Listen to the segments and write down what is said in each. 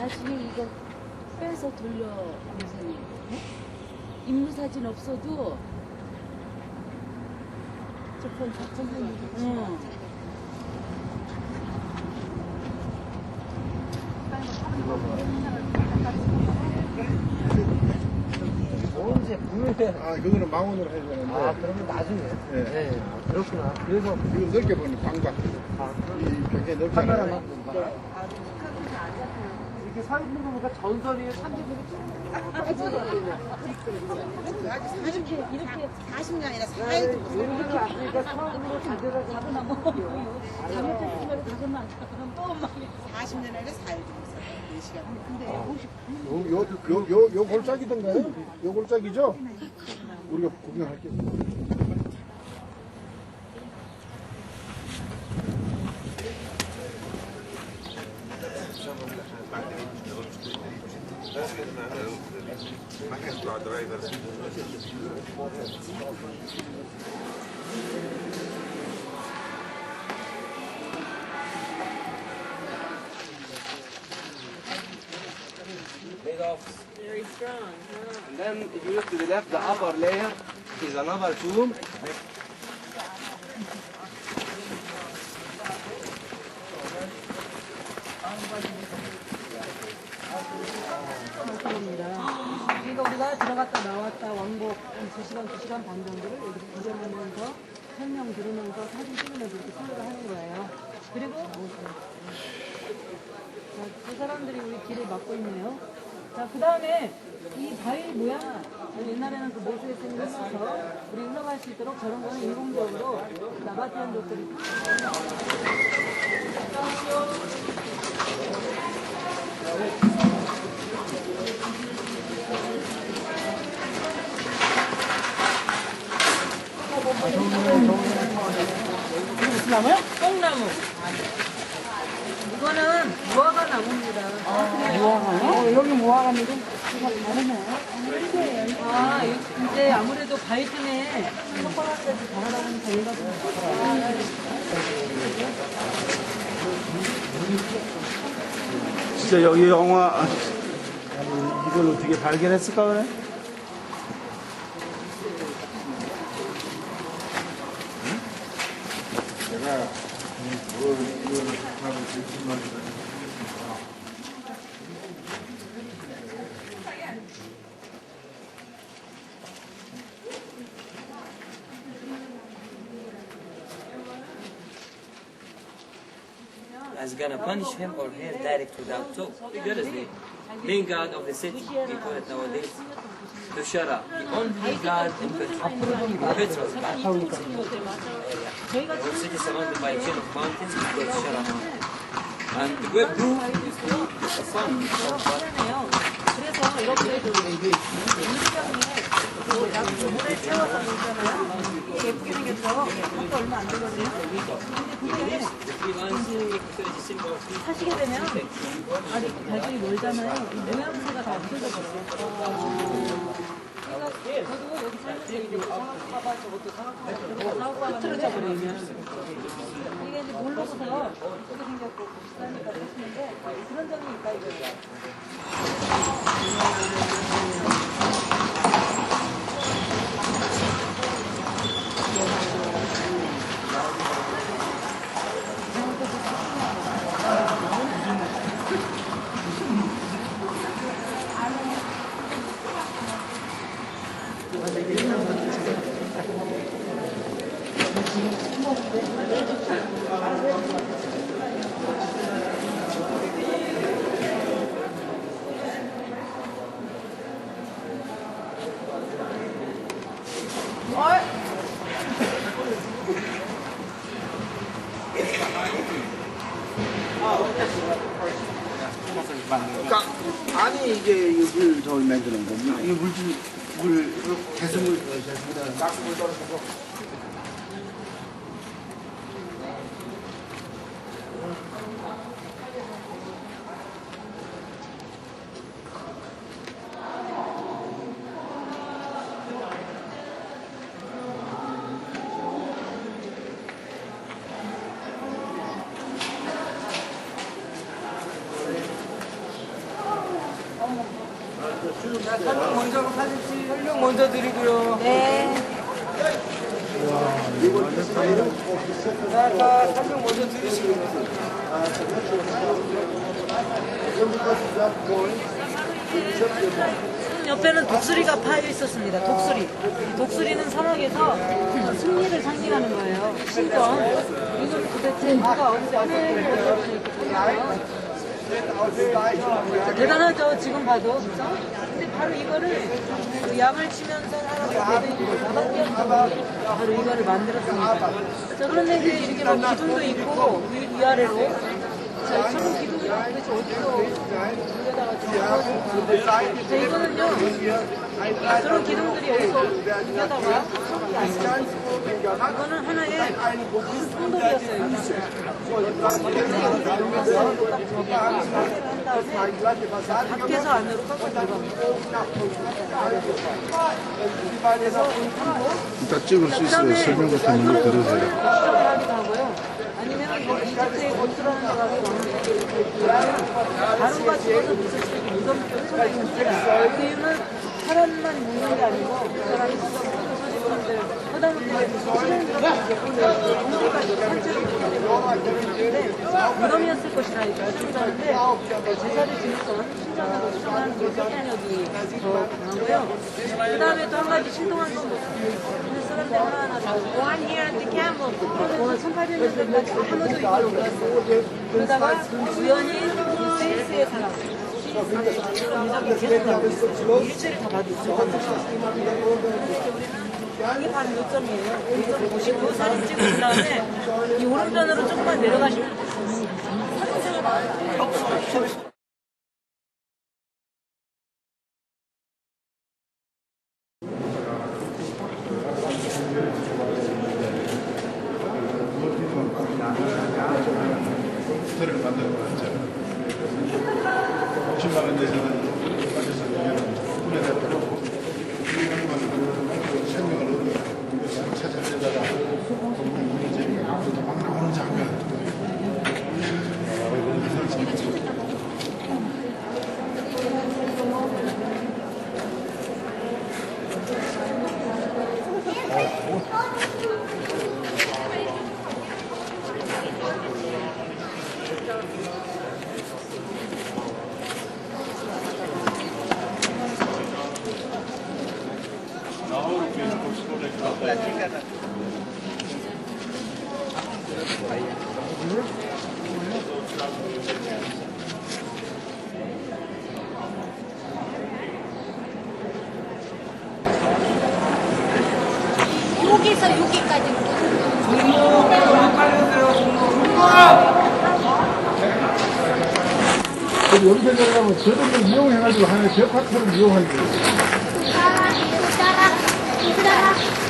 나중에 이거 빼서 돌려 선생님. 임무 사진 없어도 저폰 저폰 응. 언제 보면 아, 그거는 망원으로 해야 되는데. 아 그러면 나중에 예. 네 아, 그렇구나 그래서 이거 넓게 보니 방박. 아, 이 벽에 넓잖아요. 카메라만 이렇게 거 보니까 전설이 삼지들이 이렇게 이렇게 40년 아니라 4일 두고 이렇게 왔으니까 처음으로 자제가 작은 나무 잘못했으면 작은 나무 또 엄마 40년 아니라 4일 두고 있어요. 4시간. 근데 요, 요, 요, 요, 요 골짜기던가요? 요 골짜기죠? 우리가 구경할게요. And then if you look to the left, the upper layer is another tomb. 그리고 자, 그 사람들이 우리 길을 막고 있네요. 자, 그 다음에 이 바위 모양 옛날에는 그 모수에 생겨서 우리 흘러갈 수 있도록 저런 거는 인공적으로 나바티안족들이 나 무요? 뽕나무. 이거는 무화과 나무입니다. 무화과요? 여기 무화과인데 다르네. 아, 이- 이제 아무래도 바위 때문에 손바닥까지 자라다 보니까 얘가 좀 진짜 여기 영화 이걸 어떻게 발견했을까 그래? Is gonna punish him or her direct without talk. Figuratively. Being God of the city, we call it nowadays, to up. The only God in Petra. Petra. The whole city is surrounded by a chain of mountains, it's called Shara. And the great proof is the sun of God. 편하네요. 그래서 이렇게 그 인수경에 그 물에 채워서 있잖아요. 예쁘게 생겼죠? 그것도 얼마 안 되거든요. 근데 그게 The three lines represent the symbol of peace. 하시게 되면 아직 발길이 멀잖아요. 이 모양새가 다 없어져 버려요. 저도 여기 살면서 흐트러져 버리면. 이게 이제 몰라서 먼저 사진 설명 먼저 드리고요. 네. 자, 아까 설명 먼저 드리시고요. 옆에는 독수리가 파여 있었습니다. 독수리. 이 독수리는 사막에서 승리를 상징하는 거예요. 신권. 이건 도대체 누가 어디서 하나님을 만들어주셨겠어요? 대단하죠. 지금 봐도. 그죠? 바로 이거를 그 약을 치면서 살아가는 나밖에 바로 이거를 만들었습니다. 자, 그런데 이제 이렇게 뭐 기둥도 있고 위, 위아래로. 이거는요. 저런 기둥들이 어디서 물려다가 성이 아니라 이거는 하나의 성돌이었어요. 밖에서 안으로 들어갑니다. 그래서 이따 찍을 수 있어요. 설명 같은 거 들으세요. 하기도 하고요. 아니면 뭐 이집트의 건축하는 데 가서 가루가 죽어서 붙여지는 무덤도 천장입니다. 그 이유는 사람만 묻는 게 아니고 사람이 산채로 붙기 때문에 무덤이었을 것이라 했었는데 제사를 지냈던 신전으로 수정한 그 생명력이 더 강하고요. 그 다음에 또 한 가지 신동한 건그다 Camel. 1800년대까지 하루도 이걸 올렸어요. 그러다가 우연히 이 사진 오른편으로 조금만 내려가시면 사진색을 나와요. 호텔을 만드는 거 있잖아요. 50만 원 내서는 가셔서 그냥 꿈에 대표로 생명을 얻어 찾아내다가 이제 막 나오는 장면. 여기서 여기까지 그 여기서 내려가면 저들을 이용해가지고 하는 벽화터를 이용하는 거예요. 따라 따라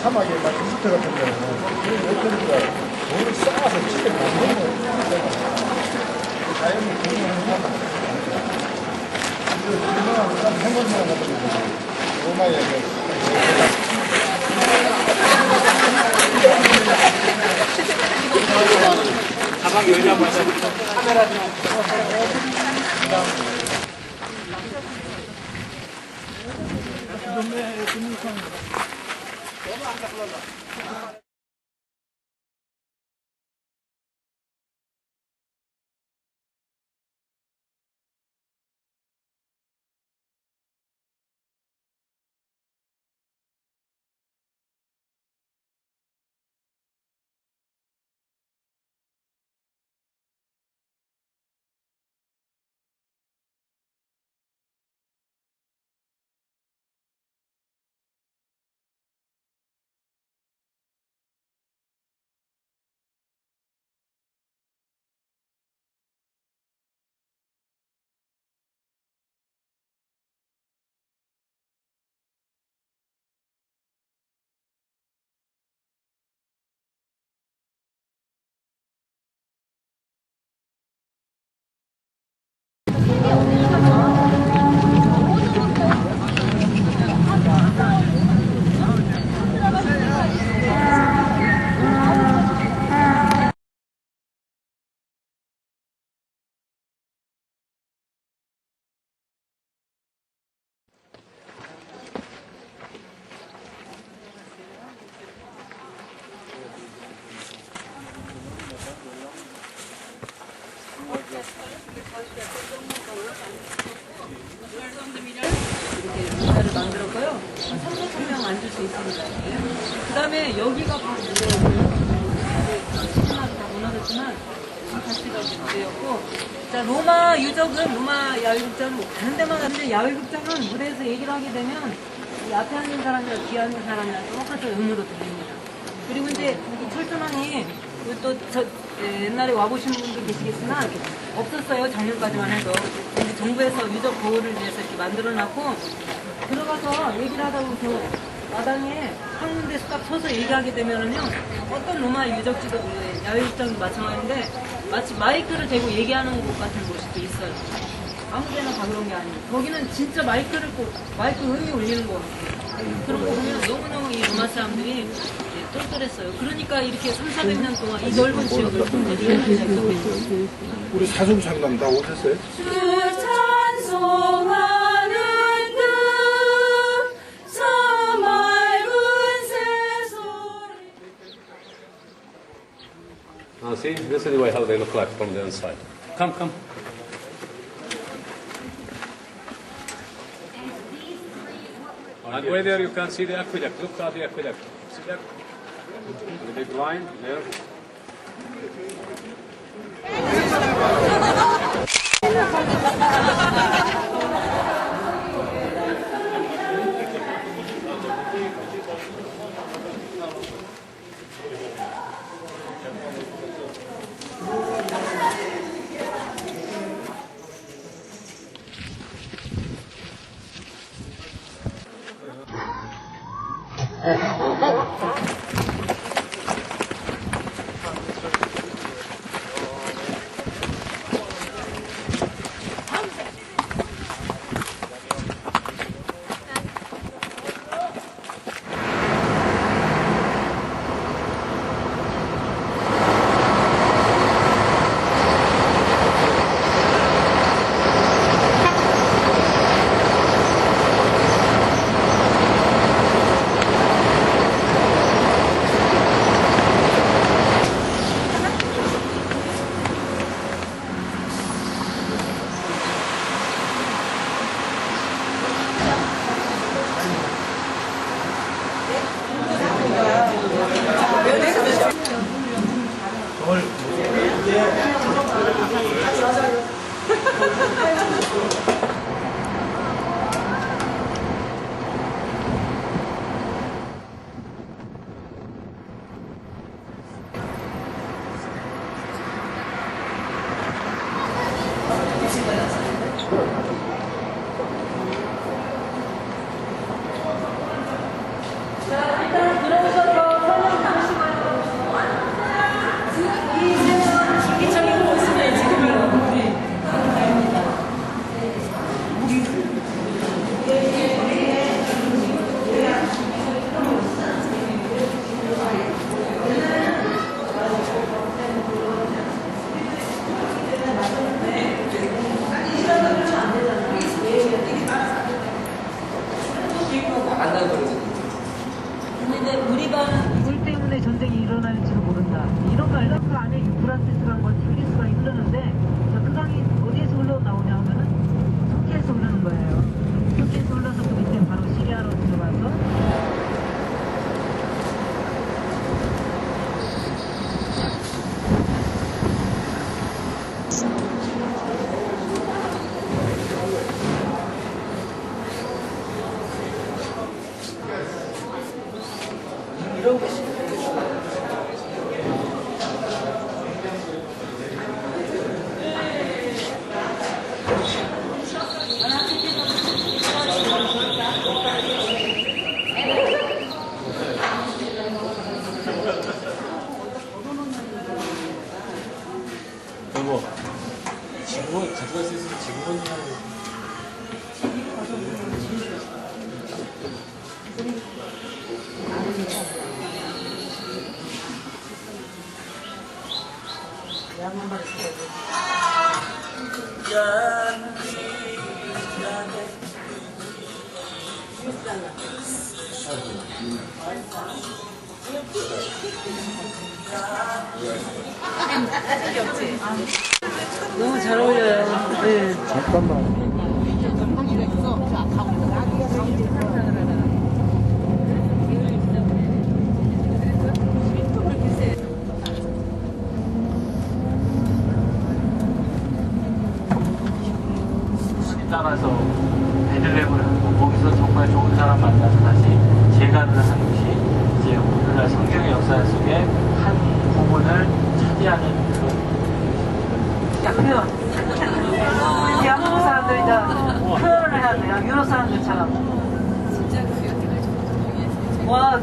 사막에 막 리조트 같은 데는 호텔보다 돈을 싸서 집에 가는 거예요. 자연이 공유하는 거다. 이거 얼마나 참 행복한 것 같은 경우는 로마에 가방 열자마자 카메라 좀. 给你看 bisa mengubah. 가는 데만 가는데 야외 극장은 무대에서 얘기를 하게 되면 이 앞에 앉는 사람이랑 뒤에 앉는 사람이랑 똑같은 음으로 들립니다. 그리고 이제 이 철조망이 또 저 옛날에 와보신 분도 계시겠으나 없었어요 작년까지만 해도 근데 정부에서 유적 보호를 위해서 이렇게 만들어놨고 들어가서 얘기를 하다 보면 그 마당에 한 군데서 딱 서서 얘기하게 되면은요 어떤 로마 유적지도 예, 야외극장도 마찬가지인데 마치 마이크를 대고 얘기하는 곳 같은 곳이 또 있어요. 아무 데나 다 그런 게 아니에요. 거기는 진짜 마이크를 꼭 마이크 음이 울리는 거 같아요. 그런 거 보면 너무너무 이 로마 사람들이 예, 똘똘했어요. 그러니까 이렇게 3, 400년 동안 이 넓은 지역을 통제를 했다고 있어요. 우리 사중 장관 다 오셨어요? 맑은 새소리 Now see, this is the way how they look like from the inside. Come, come. And way there you can see the aqueduct. Look at the aqueduct. See that? The big line there. 너무 잘 어울려요. 네. 잠깐만.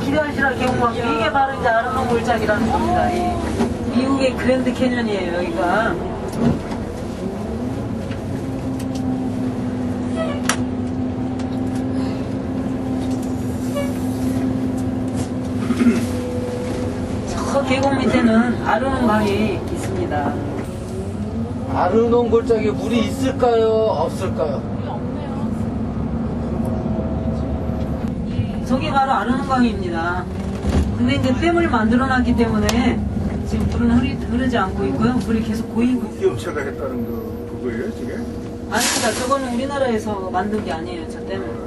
기대하시라 경막 이게 바로 이제 아르논 골짜기라는 겁니다. 이 미국의 그랜드 캐년이에요 여기가. 저 계곡 밑에는 아르논 강이 있습니다. 아르논 골짜기에 물이 있을까요? 없을까요? 저게 바로 아르논 강입니다. 근데 이제 댐을 만들어놨기 때문에 지금 물은 흐르, 흐르지 않고 있고요. 물이 계속 고이고 있어요. 기업체가 했다는 거 그거예요, 저게? 아닙니다. 저거는 우리나라에서 만든 게 아니에요. 저 댐은.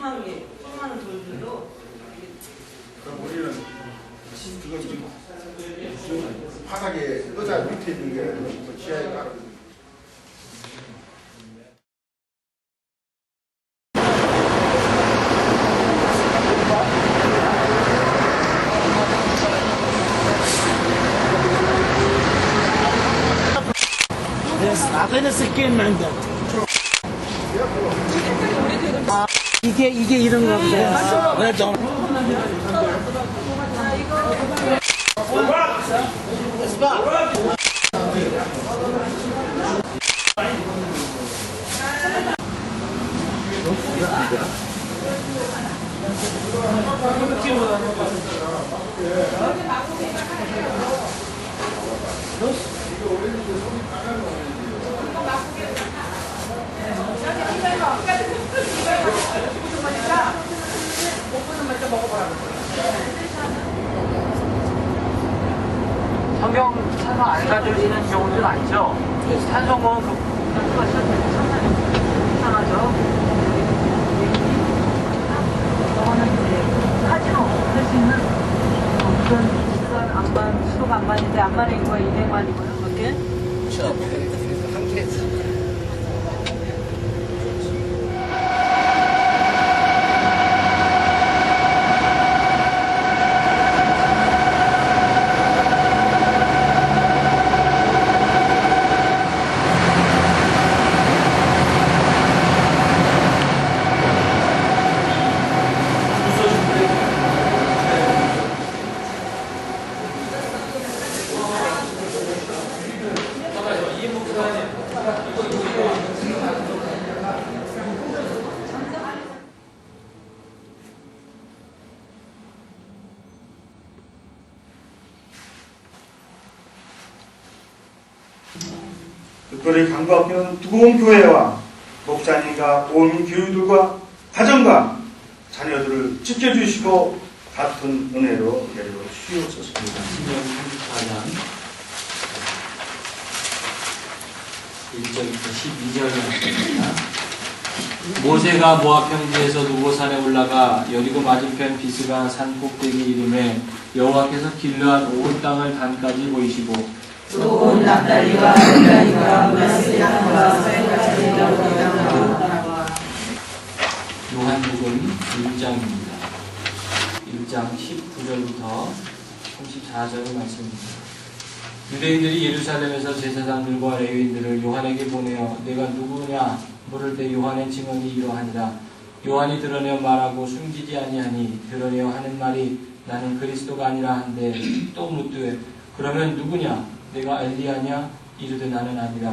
(200만 개) 수많은 돌들로 그럼 우리는 지금 지금 바닥에 의자 밑에 있는 게그 지하에 깔아. 이게 이게 이런 건데. 성경 찬송 안 가져지는 경우도 많죠. 찬송은 그 이상하죠. 저거는 이제 카지노 할 수 있는 그런 비싼 안만, 수록 안만인데 안만에 이거 200만이고요. 그렇게? 특별히 강구학교는 두고온 교회와 목사님과 온 교우들과 가정과 자녀들을 지켜주시고 같은 은혜로 내려 주시옵소서. 신명 34장 1절부터 12절입니다. 모세가 모압 평지에서 누보산에 올라가 여리고 맞은편 비스가 산 꼭대기 이름에 여호와께서 길르한 온 땅을 단까지 보이시고 온 납달리와 쌀까지 땅과 요한복음 1장입니다. 1장 19절부터 34절의 말씀입니다. 유대인들이 예루살렘에서 제사장들과 레위인들을 요한에게 보내어 내가 누구냐 물을 때 요한의 증언이 이러하니라 요한이 드러내어 말하고 숨기지 아니하니 드러내어 하는 말이 나는 그리스도가 아니라 한데 또 묻되 그러면 누구냐 내가 엘리야냐? 이르되 나는 아니라.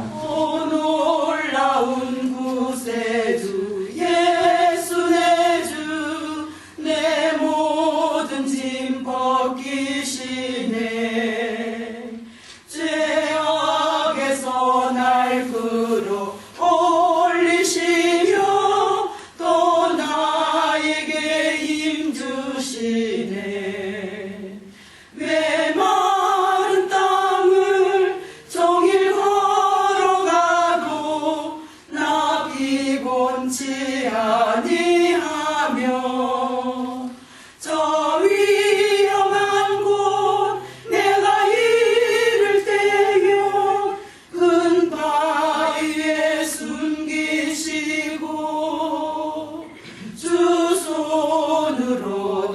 놀라운 구세주 예 피곤치 아니하며 저 위험한 곳 내가 이를 때요 큰 바위에 숨기시고 주 손으로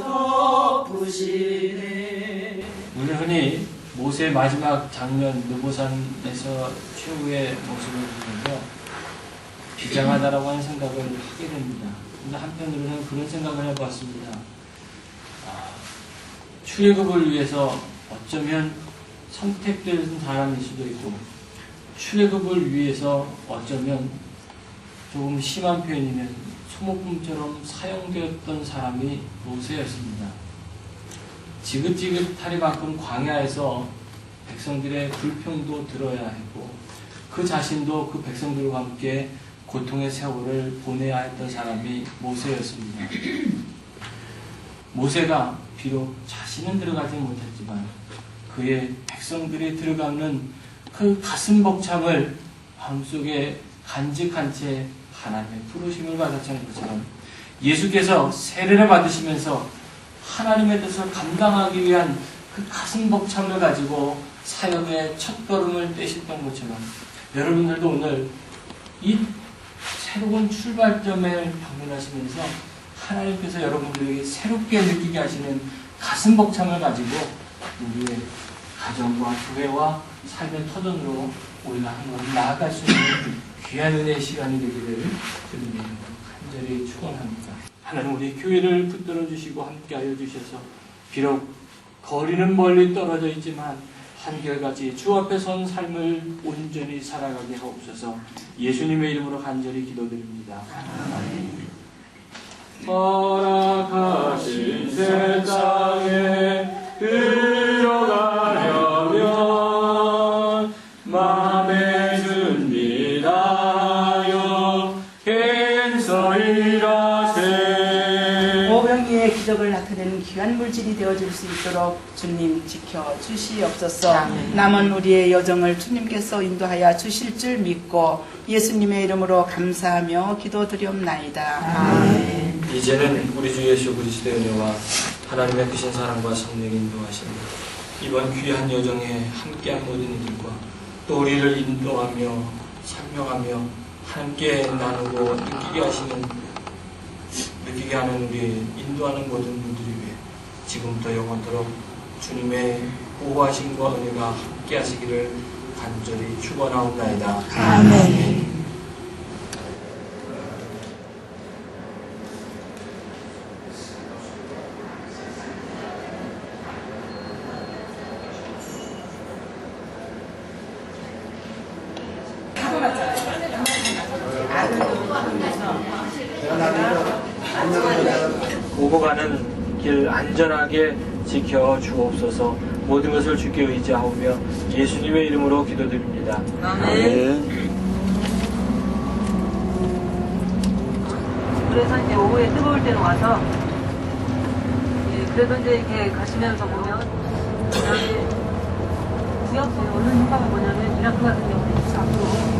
덮으시네 우리는 흔히 모세의 마지막 장면 느보산에서 최후의 모습을. 비장하다라고 하는 생각을 하게 됩니다. 근데 한편으로는 그런 생각을 해봤습니다. 아, 출애굽을 위해서 어쩌면 선택된 사람일 수도 있고 출애굽을 위해서 어쩌면 조금 심한 표현이면 소모품처럼 사용되었던 사람이 모세였습니다. 지긋지긋하리만큼 광야에서 백성들의 불평도 들어야 했고 그 자신도 그 백성들과 함께 고통의 세월을 보내야 했던 사람이 모세였습니다. 모세가 비록 자신은 들어가지 못했지만 그의 백성들이 들어가는 그 가슴 벅참을 마음속에 간직한 채 하나님의 부르심을 받았다는 것처럼 예수께서 세례를 받으시면서 하나님의 뜻을 감당하기 위한 그 가슴 벅참을 가지고 사역의 첫 걸음을 떼셨던 것처럼 여러분들도 오늘 이 새로운 출발점을 방문하시면서 하나님께서 여러분들에게 새롭게 느끼게 하시는 가슴 벅참을 가지고 우리의 가정과 교회와 삶의 터전으로 우리가 한 걸음 나아갈 수 있는 귀한 은혜의 시간이 되기를 주님의 간절히 축원합니다. 하나님 우리 교회를 붙들어 주시고 함께하여 주셔서 비록 거리는 멀리 떨어져 있지만 한결같이 주 앞에 선 삶을 온전히 살아가게 하옵소서. 예수님의 이름으로 간절히 기도드립니다. 허락하신 세상에 들어가려면 마음의 준비하여 갱서일하세. 오병이의 기적을 나타내는 귀한 물질이 되어줄 수 있도록 주님 지켜 주시옵소서. 남은 우리의 여정을 주님께서 인도하여 주실 줄 믿고 예수님의 이름으로 감사하며 기도드리옵나이다. 이제는 우리 주 예수 그리스도의 은혜와 하나님의 크신 사랑과 성령의 인도하심 이번 귀한 여정에 함께한 모든 이들과 또 우리를 인도하며 설명하며 함께 나누고 느끼게 하시는 느끼게 하는 우리 인도하는 모든 분들이 위해 지금부터 영원토록 주님의 보호하심과 은혜가 함께 하시기를 간절히 축원하옵나이다. 아멘. 오고 가는 길 안전하게 지켜 주옵소서 모든 것을 주께 의지하오며 예수님의 이름으로 기도드립니다. 그래서 이제 오후에 뜨거울 때는 와서 예, 그래도 이제 이렇게 가시면서 보면 지역적으로 오는 효과가 뭐냐면 이라크 같은 경우는 앞으로